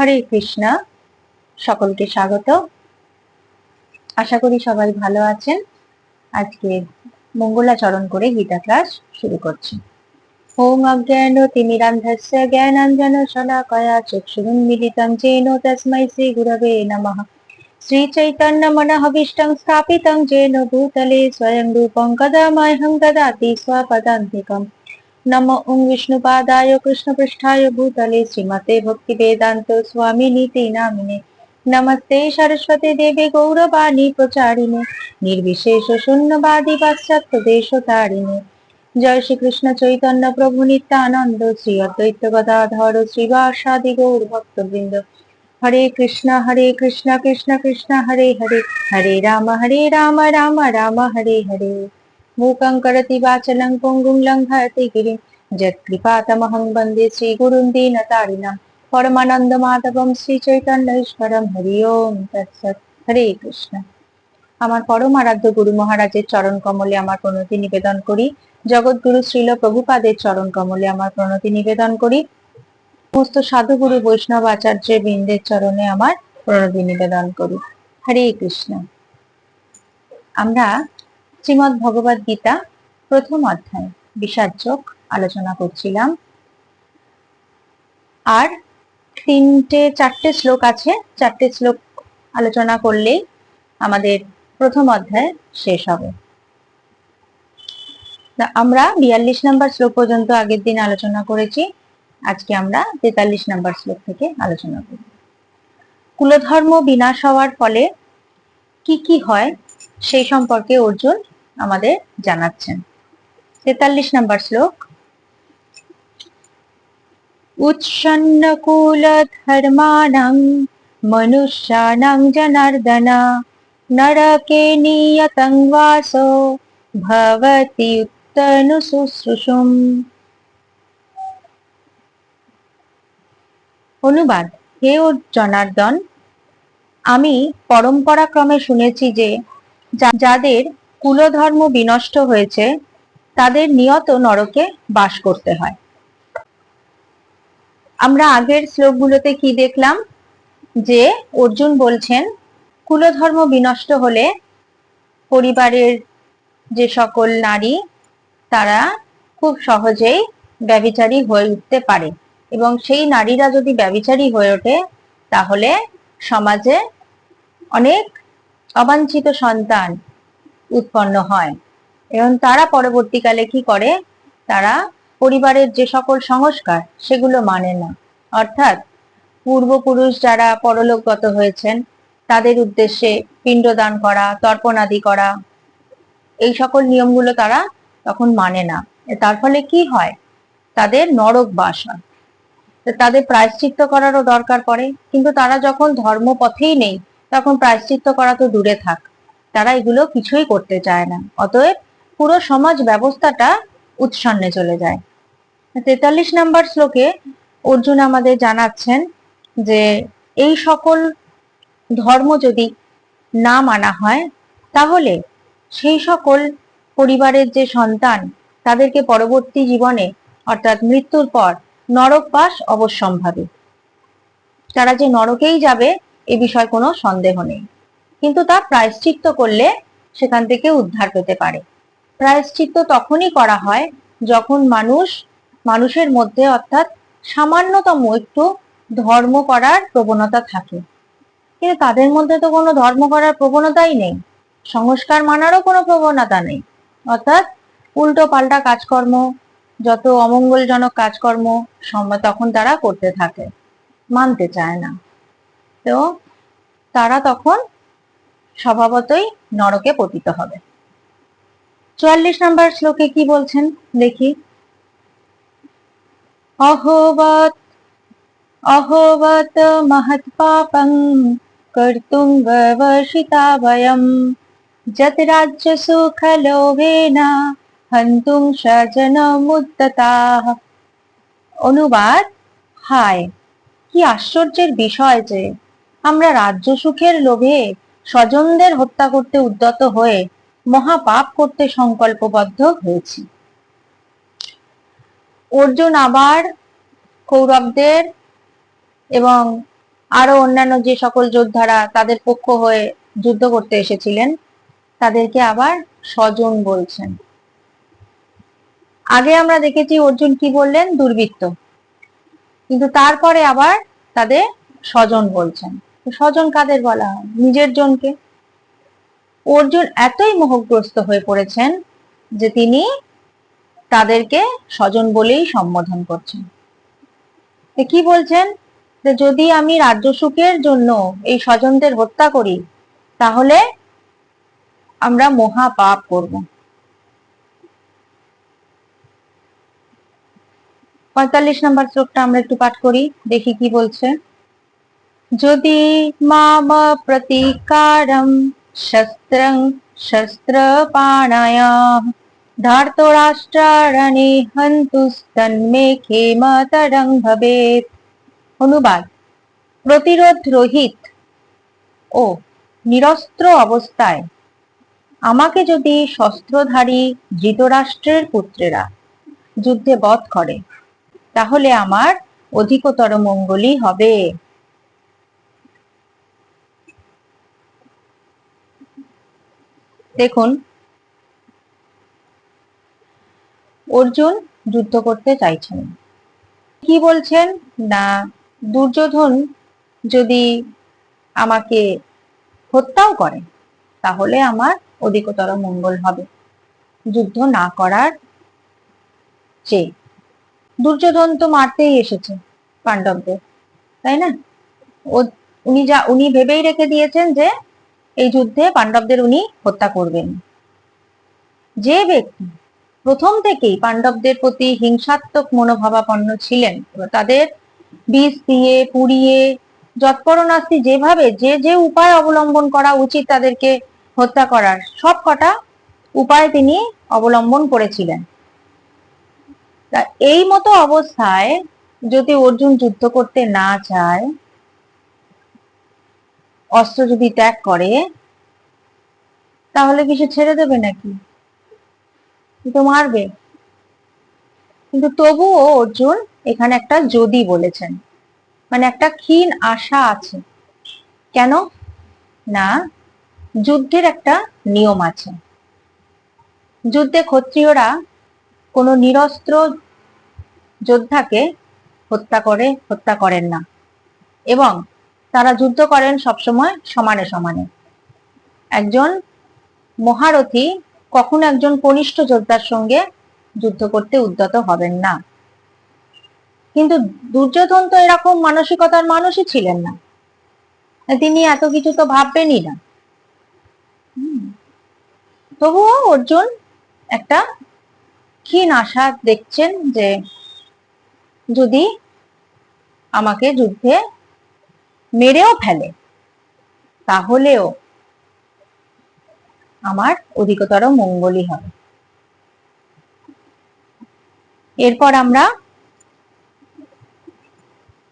হরে কৃষ্ণ, সকলকে স্বাগত। আশা করি সবাই ভালো আছেন। আজকে মঙ্গলাচরণ করে গীতা ক্লাস শুরু করছি। ওম অজ্ঞান তিনি তিমিরান্ধস্য জ্ঞানাঞ্জন চক্ষুন মিলিতং জেন তস্মৈ শ্রী গুরবে নমঃ। শ্রী চৈতন্য মনঃভীষ্টং স্থাপিতং জেন ভূতলে স্বয়ং রূপং কদমহং দদাতি স্বপদান্তিকম। नमो ओं विष्णुपादाय कृष्णपृष्ठाय भूतले श्रीमते भक्तिवेदान्त स्वामिनीति नामिने नमस्ते सरस्वती देवी गौरवाणी प्रचारिणे निर्विशेष शून्यवादी पाश्चात्य देशतारिणे জয় শ্রীকৃষ্ণ চৈতন্য প্রভু নিত্যানন্দ শ্রী অদ্বৈত গদাধর শ্রীবাসাদি গৌর ভক্তবৃন্দ হরে কৃষ্ণ হরে কৃষ্ণ কৃষ্ণ কৃষ্ণ হরে হরে হরে রাম হরে রাম রাম রাম হরে হরে మూకం కడతి వాచనం పొంగుం లంఘయతి గిరిం జత్కృపాతమహం వందే পরমানন্দ মাধবম শ্রী চৈতন্য আমার পরম আরাধ্য গুরু মহারাজের চরণ কমলে আমার প্রণতি নিবেদন করি। জগৎগুরু শ্রীল প্রভুপাদের চরণ কমলে আমার প্রণতি নিবেদন করি। সমস্ত সাধুগুরু, বৈষ্ণব আচার্য বৃন্দের চরণে আমার প্রণতি নিবেদন করি। হরে কৃষ্ণ। আমরা শ্রীমদ ভগবদ গীতা, প্রথম অধ্যায় বিষাদযোগ আলোচনা করছিলাম। আর তিনটে, চারটে শ্লোক আছে, চারটে শ্লোক আলোচনা করলেই আমাদের প্রথম অধ্যায় শেষ হবে। আমরা বিয়াল্লিশ নাম্বার শ্লোক পর্যন্ত আগের দিন আলোচনা করেছি, আজকে আমরা তেতাল্লিশ নাম্বার শ্লোক থেকে আলোচনা করব কুলধর্ম বিনাশ হওয়ার ফলে কি কি হয়, সেই সম্পর্কে অর্জুন আমাদের জানাচ্ছেন। তেতাল্লিশ নাম্বার শ্লোক। উচ্ছন্নকুল ধর্মাণং মনুষ্যাণং জনার্দন নরকে নিয়তং বাসো ভবতি উত্তনু অনুবাদ, হে ও জনার্দন, আমি পরম্পরাক্রমে শুনেছি যে, যাদের কুলধর্ম বিনষ্ট হয়েছে, তাদের নিয়ত নরকে বাস করতে হয়। আমরা আগের শ্লোকগুলোতে কি দেখলাম? যে অর্জুন বলছেন, কুলধর্ম বিনষ্ট হলে পরিবারের যে সকল নারী, তারা খুব সহজেই ব্যবিচারী হয়ে উঠতে পারে এবং সেই নারীরা যদি ব্যবিচারী হয়ে ওঠে, তাহলে সমাজে অনেক অবাঞ্ছিত সন্তান উৎপন্ন হয়। এবং তারা পরবর্তীকালে কি করে? তারা পরিবারের যে সকল সংস্কার, সেগুলো মানে না। অর্থাৎ পূর্বপুরুষ যারা পরলোকগত হয়েছেন, তাদের উদ্দেশ্যে পিণ্ডদান করা, তর্পণাদি করা, এই সকল নিয়মগুলো তারা তখন মানে না। তার ফলে কি হয়? তাদের নরক বাস হয়। তাদের প্রায়শ্চিত্ত করারও দরকার পড়ে। কিন্তু তারা যখন ধর্মপথেই নেই, তখন প্রায়শ্চিত্ত করা তো দূরে থাক। তারা এগুলো কিছুই করতে চায় না। অতএব পুরো সমাজ ব্যবস্থাটা উৎসন্নে চলে যায়। তেতাল্লিশ নাম্বার শ্লোকে অর্জুন আমাদের জানাচ্ছেন যে, এই সকল ধর্ম যদি না মানা হয়, তাহলে সেই সকল পরিবারের যে সন্তান, তাদেরকে পরবর্তী জীবনে, অর্থাৎ মৃত্যুর পর, নরক বাস অবশ্যম্ভাবী। তারা যে নরকেই যাবে, এ বিষয়ে কোনো সন্দেহ নেই। কিন্তু তা প্রায়শ্চিত্ত করলে সেখান থেকে উদ্ধার পেতে পারে। প্রায়শ্চিত্ত তখনই করা হয় যখন মানুষ, মানুষের মধ্যে অর্থাৎ সামান্যতম একটু ধর্ম করার প্রবণতা থাকে। কিন্তু তাদের মধ্যে তো কোনো ধর্ম করার প্রবণতাই নেই। সংস্কার মানারও কোনো প্রবণতা নেই। অর্থাৎ উল্টো পাল্টা কাজকর্ম, যত অমঙ্গলজনক কাজকর্ম তখন তারা করতে থাকে, মানতে চায় না। তো তারা তখন স্বভাবতই নরকে পতিত হবে। চুয়াল্লিশ নম্বর শ্লোকে কি বলছেন? দেখি। অহোবত অহোবত মহৎ পাপং কর্তুং ব্যবসিতা বয়ম। যত রাজ্য সুখ লোভেনা হন্তুং স্বজন মুদ্দতাহ অনুবাদ, হায়, কি আশ্চর্যের বিষয় যে আমরা রাজ্য সুখের লোভে স্বজনদের হত্যা করতে উদ্যত হয়ে মহাপাপ করতে সংকল্পবদ্ধ হয়েছি। অর্জুন আবার কৌরবদের এবং আরও অন্যান্য যে সকল যোদ্ধারা তাদের পক্ষ হয়ে যুদ্ধ করতে এসেছিলেন, তাদেরকে আবার স্বজন বলছেন। আগে আমরা দেখেছি অর্জুন কি বললেন? দুর্বৃত্ত। কিন্তু তারপরে আবার তাদের স্বজন বলছেন। স্বজন কাদের বলা হয় নিজের জনকে। অর্জুন এতই মোহগ্রস্ত হয়ে পড়েছেন যে তিনি তাদেরকে স্বজন বলেই সম্বোধন করছেন। কি বলছেন? যে যদি আমি রাজ্য সুখের জন্য এই স্বজনদের হত্যা করি, তাহলে আমরা মহা পাপ করব। পঁয়তাল্লিশ নম্বর শ্লোকটা আমরা একটু পাঠ করি, দেখি কি বলছে। যদি মাম প্রতিকারম শস্ত্রং শস্ত্রপাণায় ধার্তরাষ্ট্রারণে হন্তুস্তন্মে ক্ষেমতরং ভবেত অনুবাদ প্রতিরোধ রহিত ও নিরস্ত্র অবস্থায় আমাকে যদি শস্ত্রধারী ধৃতরাষ্ট্রের পুত্রেরা যুদ্ধে বধ করে, তাহলে আমার অধিকতর মঙ্গলই হবে। দেখুন। অর্জুন যুদ্ধ করতে চাইছেন। কি বলছেন? না, দুর্যোধন যদি আমাকে হত্যাও করে, তাহলে আমার অধিকতর মঙ্গল হবে। যুদ্ধ না করার চেয়ে। দুর্যোধন তো মারতেই এসেছে পাণ্ডবদের, তাই না? উনি যা, উনি ভেবেই রেখে দিয়েছেন যে এই যুদ্ধে পাণ্ডবদের উনি হত্যা করবেন। যে ব্যক্তি প্রথম থেকেই পাণ্ডবদের প্রতি হিংসাত্মক মনোভাবাপন্ন ছিলেন তাদের বিষ দিয়ে, পুড়িয়ে যৎপরণাস্তি যেভাবে, যে যে উপায় অবলম্বন করা উচিত তাদেরকে হত্যা করার, সব কটা উপায় তিনি অবলম্বন করেছিলেন। এই মতো অবস্থায় যদি অর্জুন যুদ্ধ করতে না চায় অস্ত্র যদি ত্যাগ করে, তাহলে কিছু ছেড়ে দেবে নাকি? তো মারবে। কিন্তু তবুও অর্জুন এখানে একটা যদি বলেছেন। মানে একটা ক্ষীণ আশা আছে। কেন? না, যুদ্ধের একটা নিয়ম আছে। যুদ্ধে ক্ষত্রিয়রা কোনো নিরস্ত্র যোদ্ধাকে হত্যা করে, হত্যা করেন না। এবং তারা যুদ্ধ করেন সবসময় সমানে সমানে। একজন মহারথী কখনো একজন কনিষ্ঠ যোদ্ধার সঙ্গে যুদ্ধ করতে উদ্যত হবেন না। কিন্তু দুর্যোধন তো এরকম মানসিকতার মানুষই ছিলেন না। তিনি এত কিছু তো ভাববেনই না। তবুও অর্জুন একটা ক্ষীণ আশা দেখছেন যে যদি আমাকে যুদ্ধে মেরেও ফেলে। তাহলেও আমার অধিকতর মঙ্গলই হবে এরপর আমরা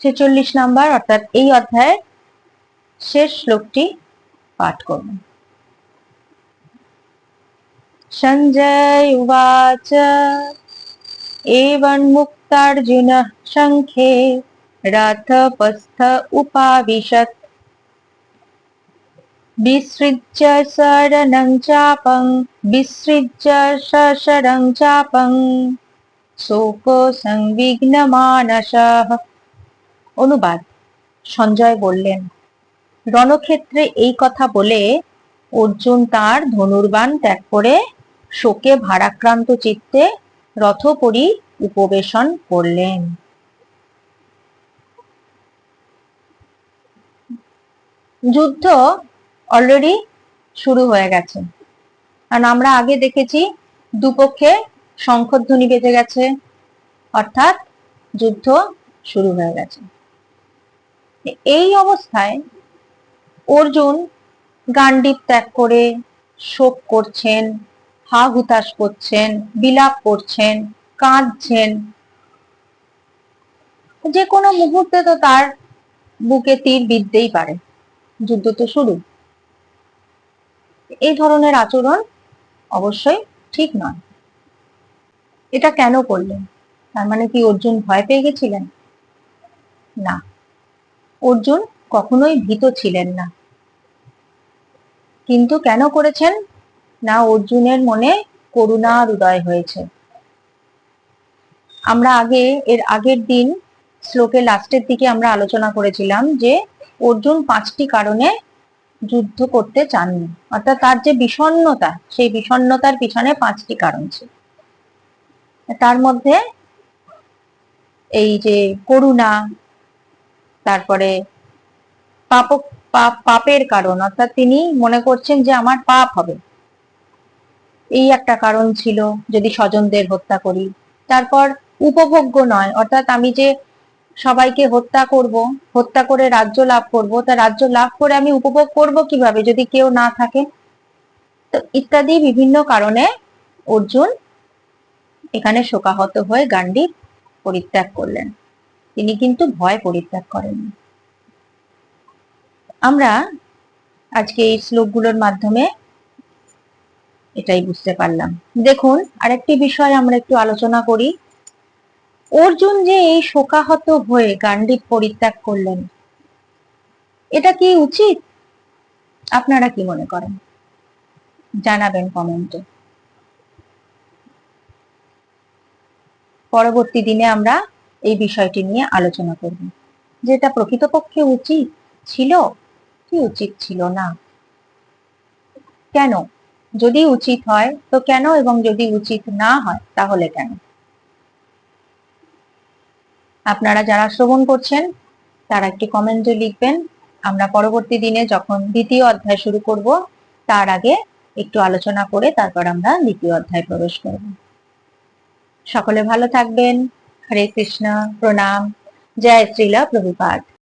ছেচল্লিশ নাম্বার, অর্থাৎ এই অধ্যায়ের শেষ শ্লোকটি পাঠ করব। সঞ্জয় উবাচ। এবং মুক্তার্জুন শঙ্খে রথপস্থ উপাবিশত विसृज्य शरणं चापं विसृज्य सशरं चापं শোকো সংবিঘ্ন মানসহ অনুবাদ সঞ্জয় বললেন রণক্ষেত্রে এই কথা বলে অর্জুন তার ধনুর্বাণ ত্যাগ করে শোকে ভারাক্রান্ত চিত্তে রথপরি উপবেশন করলেন যুদ্ধ অলরেডি শুরু হয়ে গেছে। কারণ আমরা আগে দেখেছি দুপক্ষে শঙ্খধ্বনি বেজে গেছে, অর্থাৎ যুদ্ধ শুরু হয়ে গেছে। এই অবস্থায় অর্জুন গান্ডিপ ত্যাগ করে শোক করছেন, হা হুতাশ করছেন, বিলাপ করছেন, কাঁদছেন। যে কোনো মুহূর্তে তো তার বুকে তীর বিদ্যেই পারে। যুদ্ধ তো শুরু। এই ধরনের আচরণ অবশ্যই ঠিক নয়। এটা কেন করলেন? তার মানে কি অর্জুন ভয় পেয়ে গেছিলেন? না। অর্জুন কখনোই ভীত ছিলেন না। কিন্তু কেন করেছেন? না অর্জুনের মনে করুণার উদয় হয়েছে। আমরা আগে, এর আগের দিন শ্লোকের লাস্টের দিকে আমরা আলোচনা করেছিলাম যে অর্জুন পাঁচটি কারণে যুদ্ধ করতে চাননি। অর্থাৎ তার যে বিষণ্ণতা, সেই বিষণ্ণতার পিছনে পাঁচটি কারণ ছিল। তার মধ্যে এই যে করুণা, তারপরে পাপ, পাপের কারণ, অর্থাৎ তিনি মনে করছেন যে আমার পাপ হবে। এই একটা কারণ ছিল, যদি স্বজনদের হত্যা করি। তারপর উপভোগ্য নয়, অর্থাৎ আমি যে সবাইকে হত্যা করব, হত্যা করে রাজ্য লাভ করব। তা রাজ্য লাভ করে আমি উপভোগ করব কীভাবে? যদি কেউ না থাকে? তো ইত্যাদি বিভিন্ন কারণে অর্জুন এখানে শোকাহত হয়ে গান্ডীব পরিত্যাগ করলেন। তিনি কিন্তু ভয় পরিত্যাগ করেননি। আমরা আজকে এই শ্লোকগুলোর মাধ্যমে এটাই বুঝতে পারলাম। দেখুন, আরেকটি বিষয় আমরা একটু আলোচনা করি। অর্জুন যে এই শোকাহত হয়ে গান্ডীব পরিত্যাগ করলেন, এটা কি উচিত? আপনারা কি মনে করেন? জানাবেন কমেন্টে। পরবর্তী দিনে আমরা এই বিষয়টি নিয়ে আলোচনা করব। যেটা প্রকৃতপক্ষে উচিত ছিল কি উচিত ছিল না? কেন? যদি উচিত হয় তো কেন? এবং যদি উচিত না হয় তাহলে কেন? আপনারা যারা শ্রবণ করছেন, তারা একটি কমেন্টে লিখবেন। আমরা পরবর্তী দিনে যখন দ্বিতীয় অধ্যায় শুরু করব, তার আগে একটু আলোচনা করে তারপর আমরা দ্বিতীয় অধ্যায় প্রবেশ করব। সকলে ভালো থাকবেন। হরে কৃষ্ণ। প্রণাম। জয় শ্রীলা প্রভুপাদ।